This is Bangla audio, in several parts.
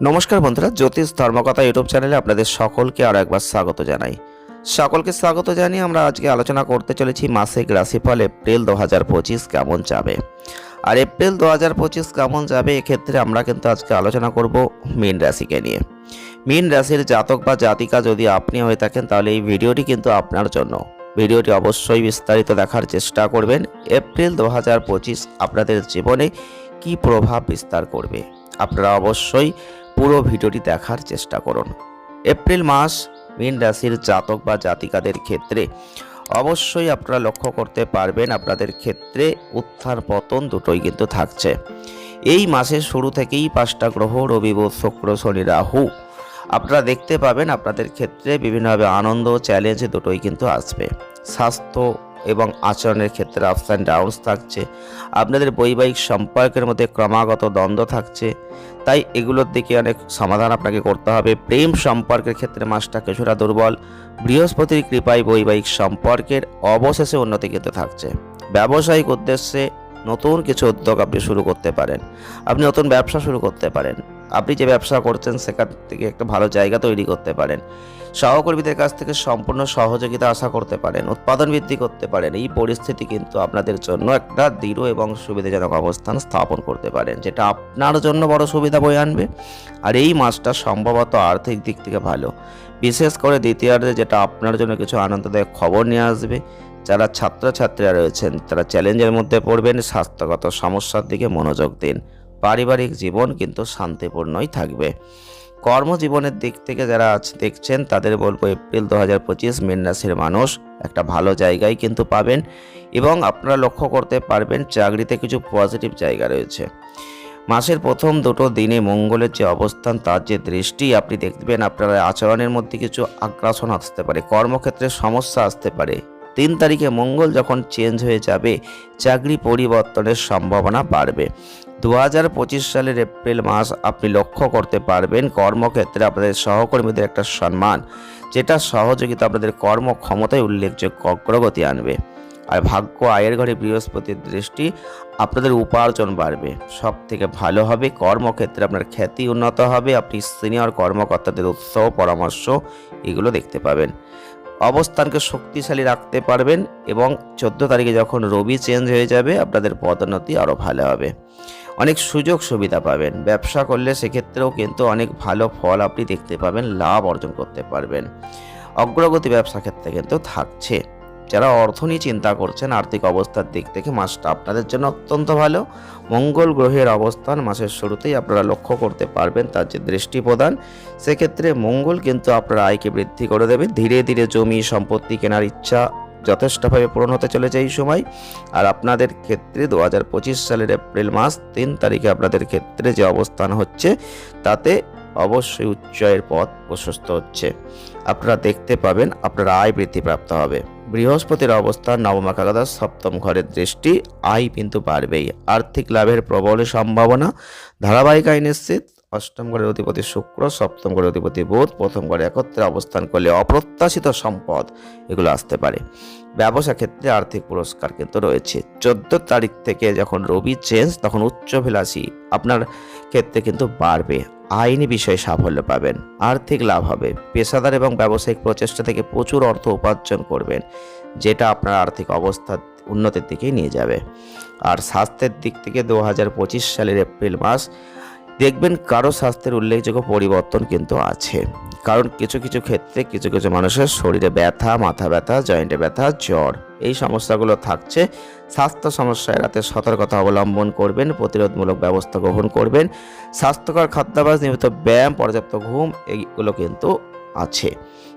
নমস্কার বন্ধুরা, জ্যোতিষ ধর্মকথা ইউটিউব চ্যানেলে আপনাদের সকলকে আরও একবার স্বাগত জানাই। সকলকে স্বাগত জানিয়ে আমরা আজকে আলোচনা করতে চলেছি মাসিক রাশিফল এপ্রিল দু হাজার পঁচিশ কেমন যাবে। আর এপ্রিল দু হাজার পঁচিশ কেমন যাবে, এক্ষেত্রে আমরা কিন্তু আজকে আলোচনা করব মীন রাশিকে নিয়ে। মীন রাশির জাতক বা জাতিকা যদি আপনি হয়ে থাকেন, তাহলে এই ভিডিওটি কিন্তু আপনার জন্য। ভিডিওটি অবশ্যই বিস্তারিত দেখার চেষ্টা করবেন, এপ্রিল দু হাজার পঁচিশ আপনাদের জীবনে কি প্রভাব বিস্তার করবে। আপনারা অবশ্যই পুরো ভিডিওটি দেখার চেষ্টা করুন। এপ্রিল মাস, মীন রাশির জাতক বা জাতিকাদের ক্ষেত্রে অবশ্যই আপনারা লক্ষ্য করতে পারবেন আপনাদের ক্ষেত্রে উত্থান পতন দুটোই কিন্তু থাকছে। এই মাসের শুরু থেকেই পাঁচটা গ্রহ, রবি, বুধ, শুক্র, শনি, রাহু, আপনারা দেখতে পাবেন আপনাদের ক্ষেত্রে বিভিন্নভাবে আনন্দ চ্যালেঞ্জ দুটোই কিন্তু আসবে। স্বাস্থ্য এবং আচরণের ক্ষেত্রে আপস অ্যান্ড ডাউনস থাকছে। আপনাদের বৈবাহিক সম্পর্কের মধ্যে ক্রমাগত দ্বন্দ্ব থাকছে। তাই এগুলোর দিকে অনেক সমাধান আপনাকে করতে হবে। প্রেম সম্পর্কের ক্ষেত্রে মাসটা কিছুটা দুর্বল। বৃহস্পতির কৃপায় বৈবাহিক সম্পর্কের অবশেষে উন্নতি কিন্তু থাকছে। ব্যবসায়িক উদ্দেশ্যে নতুন কিছু উদ্যোগ আপনি শুরু করতে পারেন। আপনি নতুন ব্যবসা শুরু করতে পারেন। আপনি যে ব্যবসা করছেন, সেখান থেকে একটা ভালো জায়গা তৈরি করতে পারেন। সহকর্মীদের কাছ থেকে সম্পূর্ণ সহযোগিতা আশা করতে পারেন, উৎপাদন বৃদ্ধি করতে পারেন। এই পরিস্থিতি কিন্তু আপনাদের জন্য একটা দৃঢ় এবং সুবিধাজনক অবস্থান স্থাপন করতে পারেন, যেটা আপনার জন্য বড় সুবিধা বয়ে আনবে। আর এই মাসটা সম্ভবত আর্থিক দিক থেকে ভালো। বিশেষ করে দ্বিতীয়ার্ধে যেটা আপনার জন্য কিছু আনন্দদায়ক খবর নিয়ে আসবে, যারা ছাত্রছাত্রীরা রয়েছেন, তারা চ্যালেঞ্জের মধ্যে পড়বেন। স্বাস্থ্যগত সমস্যার দিকে মনোযোগ দিন। পারিবারিক জীবন কিন্তু শান্তিপূর্ণই থাকবে। কর্মজীবনের দিক থেকে যারা আজ দেখছেন, তাদের বলব এপ্রিল দু হাজার পঁচিশ রাশির মানুষ একটা ভালো জায়গায় কিন্তু পাবেন এবং আপনারা লক্ষ্য করতে পারবেন চাকরিতে কিছু পজিটিভ জায়গা রয়েছে। মাসের প্রথম দুটো দিনে মঙ্গলের যে অবস্থান, তার যে দৃষ্টি, আপনি দেখবেন আপনার আচরণের মধ্যে কিছু আগ্রাসন আসতে পারে, কর্মক্ষেত্রে সমস্যা আসতে পারে। তিন তারিখে মঙ্গল যখন চেঞ্জ হয়ে যাবে, চাকরি পরিবর্তনের সম্ভাবনা বাড়বে। দু হাজার পঁচিশ সালের এপ্রিল মাস আপনি লক্ষ্য করতে পারবেন কর্মক্ষেত্রে আপনাদের সহকর্মীদের একটা সম্মান, যেটা সহযোগিতা আপনাদের কর্মক্ষমতায় উল্লেখযোগ্য অগ্রগতি আনবে। আর ভাগ্য আয়ের ঘরে বৃহস্পতির দৃষ্টি আপনাদের উপার্জন বাড়বে। সব থেকে ভালো হবে কর্মক্ষেত্রে আপনার খ্যাতি উন্নত হবে, আপনি সিনিয়র কর্মকর্তাদের উৎসাহ, পরামর্শ এগুলো দেখতে পাবেন। অবস্থানকে শক্তিশালী রাখতে পারবেন এবং চোদ্দ তারিখে যখন রবি চেঞ্জ হয়ে যাবে, আপনাদের পদোন্নতি আরও ভালো হবে। অনেক সুযোগ সুবিধা পাবেন। ব্যবসা করলে সেক্ষেত্রেও কিন্তু অনেক ভালো ফল আপনি দেখতে পাবেন, লাভ অর্জন করতে পারবেন। অগ্রগতি ব্যবসা ক্ষেত্রে কিন্তু থাকছে। যারা অর্থ নিয়ে চিন্তা করছেন, আর্থিক অবস্থার দিক থেকে মাসটা আপনাদের জন্য অত্যন্ত ভালো। মঙ্গল গ্রহের অবস্থান মাসের শুরুতেই আপনারা লক্ষ্য করতে পারবেন তার যে দৃষ্টি প্রদান, সেক্ষেত্রে মঙ্গল কিন্তু আপনার আয়কে বৃদ্ধি করে দেবে। ধীরে ধীরে জমি, সম্পত্তি কেনার ইচ্ছা যথেষ্টভাবে পূরণ হতে চলেছে এই সময়। আর আপনাদের ক্ষেত্রে দু হাজার পঁচিশ সালের এপ্রিল মাস তিন তারিখে আপনাদের ক্ষেত্রে যে অবস্থান হচ্ছে, তাতে অবশ্যই উচ্চয়ের পথ প্রশস্ত হচ্ছে। আপনারা দেখতে পাবেন আপনার আয় বৃদ্ধিপ্রাপ্ত হবে। বৃহস্পতির অবস্থান, নবম একাদশ, সপ্তম ঘরের দৃষ্টি, আয় কিন্তু বাড়বেই। আর্থিক লাভের প্রবল সম্ভাবনা, ধারাবাহিক আয় নিশ্চিত অষ্টম ঘরের অধিপতি শুক্র, সপ্তম ঘরের অধিপতি বুধ, প্রথম ঘরে একত্রে অবস্থান করলে অপ্রত্যাশিত সম্পদ এগুলো আসতে পারে। ব্যবসা ক্ষেত্রে আর্থিক পুরস্কার কিন্তু রয়েছে। চোদ্দ তারিখ থেকে যখন রবি চেঞ্জ তখন উচ্চভিলাষী আপনার ক্ষেত্রে কিন্তু বাড়বে। আইনি বিষয়ে সাফল্য পাবেন। আর্থিক লাভ হবে। পেশাদার এবং ব্যবসায়িক প্রচেষ্টা থেকে প্রচুর অর্থ উপার্জন করবেন, যেটা আপনার আর্থিক অবস্থা উন্নতির দিকে নিয়ে যাবে। আর স্বাস্থ্যের দিক থেকে দু হাজার পঁচিশ সালের এপ্রিল মাস দেখবেন কারও স্বাস্থ্যের উল্লেখযোগ্য পরিবর্তন কিন্তু আছে। কারণ কিছু কিছু ক্ষেত্রে কিছু কিছু মানুষের শরীরে ব্যথা, মাথা ব্যথা, জয়েন্টে ব্যথা, জ্বর এই সমস্যাগুলো থাকছে। স্বাস্থ্য সমস্যা এড়াতে সতর্কতা অবলম্বন করবেন, প্রতিরোধমূলক ব্যবস্থা গ্রহণ করবেন। স্বাস্থ্যকর খাদ্যাভ্যাস, নিয়মিত ব্যায়াম, পর্যাপ্ত ঘুম, এইগুলো কিন্তু আছে।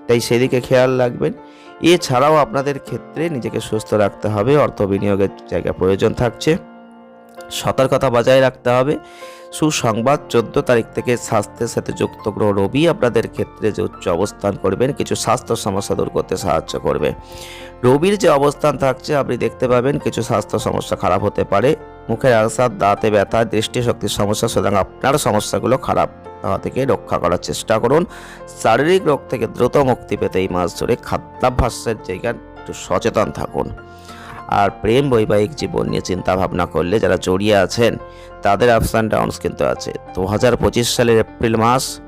তাই সেদিকে খেয়াল রাখবেন। এছাড়াও আপনাদের ক্ষেত্রে নিজেকে সুস্থ রাখতে হবে, অর্থ বিনিয়োগের জায়গা প্রয়োজন থাকছে। সতর্কতা বজায় রাখতে হবে। সুসংবাদ চোদ্দ তারিখ থেকে স্বাস্থ্যের সাথে যুক্ত গ্রহ রবি আপনাদের ক্ষেত্রে যে উচ্চ অবস্থান করবেন, কিছু স্বাস্থ্য সমস্যা দূর করতে সাহায্য করবে। রবির যে অবস্থান থাকছে, আপনি দেখতে পাবেন কিছু স্বাস্থ্য সমস্যা খারাপ হতে পারে। মুখের আলসার, দাঁতে ব্যথা, দৃষ্টিশক্তির সমস্যা, সুতরাং আপনার সমস্যাগুলো খারাপ হওয়া থেকে রক্ষা করার চেষ্টা করুন। শারীরিক রোগ থেকে দ্রুত মুক্তি পেতে এই মাস ধরে খাদ্যাভ্যাসের জায়গায় একটু সচেতন থাকুন। আর প্রেম বৈবাহিক জীবন নিয়ে চিন্তা ভাবনা করলে যারা জড়িয়ে আছেন, তাদের আপস অ্যান্ড ডাউনস কিন্তু আছে। দু হাজার পঁচিশ সালের এপ্রিল মাস,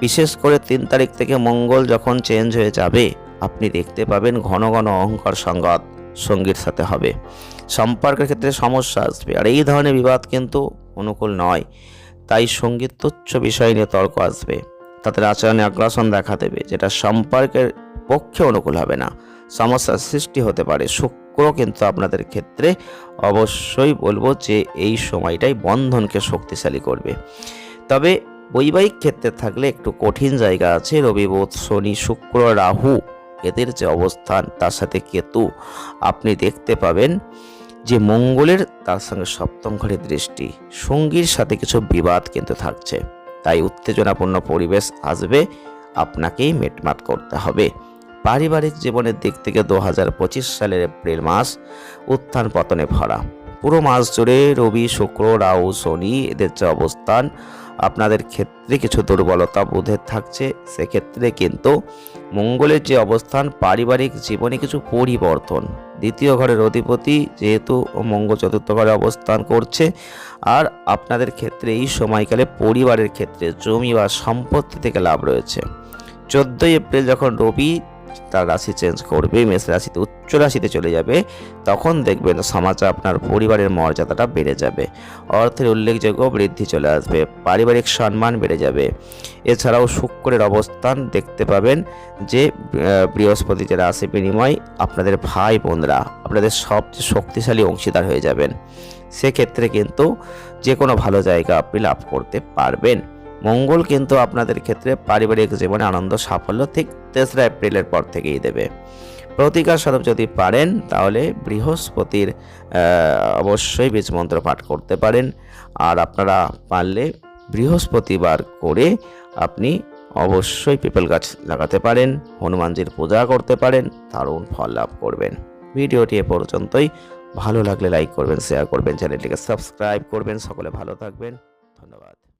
বিশেষ করে তিন তারিখ থেকে মঙ্গল যখন চেঞ্জ হয়ে যাবে, আপনি দেখতে পাবেন ঘন ঘন অহংকার সংঘাত সঙ্গীর সাথে হবে। সম্পর্কের ক্ষেত্রে সমস্যা আসবে। আর এই ধরনের বিবাদ কিন্তু অনুকূল নয়। তাই সংগীত তুচ্ছ বিষয় নিয়ে তর্ক আসবে। তাদের আচরণে আগ্রাসন দেখা দেবে, যেটা সম্পর্কের পক্ষে অনুকূল হবে না। সমস্যার সৃষ্টি হতে পারে। শুক্র কিন্তু আপনাদের ক্ষেত্রে অবশ্যই বলব যে এই সময়টাই বন্ধনকে শক্তিশালী করবে। তবে বৈবাহিক ক্ষেত্রে থাকলে একটু কঠিন জায়গা আছে। রবি, বুধ, শনি, শুক্র, রাহু এদের যে অবস্থান, তার সাথে কেতু আপনি দেখতে পাবেন যে মঙ্গলের তার সঙ্গে সপ্তম ঘরের দৃষ্টি, সঙ্গীর সাথে কিছু বিবাদ কিন্তু থাকছে। তাই উত্তেজনাপূর্ণ পরিবেশ আসবে, আপনাকেই মেটমাট করতে হবে। পারিবারিক জীবনের দিক থেকে দু হাজার পঁচিশ সালের এপ্রিল মাস উত্থান পতনে ভরা। পুরো মাস জুড়ে রবি, শুক্র, রাহু, শনি এদের যে অবস্থান, আপনাদের ক্ষেত্রে কিছু দুর্বলতা বোধের থাকছে। সেক্ষেত্রে কিন্তু মঙ্গলের যে অবস্থান, পারিবারিক জীবনে কিছু পরিবর্তন। দ্বিতীয় ঘরের অধিপতি যেহেতু মঙ্গল চতুর্থ ঘরে অবস্থান করছে, আর আপনাদের ক্ষেত্রে এই সময়কালে পরিবারের ক্ষেত্রে জমি বা সম্পত্তি থেকে লাভ রয়েছে। চোদ্দোই এপ্রিল যখন রবি তার রাশি চেঞ্জ করবে, মেষ রাশিতে, উচ্চ রাশিতে চলে যাবে, তখন দেখবেন সমাজে আপনার পরিবারের মর্যাদাটা বেড়ে যাবে। অর্থের উল্লেখযোগ্য বৃদ্ধি চলে আসবে, পারিবারিক সম্মান বেড়ে যাবে। এছাড়াও শুক্রের অবস্থান দেখতে পাবেন যে বৃহস্পতি যে রাশি বিনিময়, আপনাদের ভাই বোনরা, আপনাদের সবচেয়ে শক্তিশালী অংশীদার হয়ে যাবেন। সেক্ষেত্রে কিন্তু যে কোনো ভালো জায়গা আপনি লাভ করতে পারবেন। মঙ্গল কিন্তু আপনাদের ক্ষেত্রে পারিবারিক জীবনে আনন্দ, সাফল্য ঠিক তেসরা এপ্রিলের পর থেকেই দেবে। প্রতিকার স্বরূপ যদি পারেন, তাহলে বৃহস্পতির অবশ্যই বীজ মন্ত্র পাঠ করতে পারেন। আর আপনারা পারলে বৃহস্পতিবার করে আপনি অবশ্যই পিপল গাছ লাগাতে পারেন, হনুমানজির পূজা করতে পারেন, দারুণ ফল লাভ করবেন। ভিডিওটি এ পর্যন্তই। ভালো লাগলে লাইক করবেন, শেয়ার করবেন, চ্যানেলটিকে সাবস্ক্রাইব করবেন। সকলে ভালো থাকবেন। ধন্যবাদ।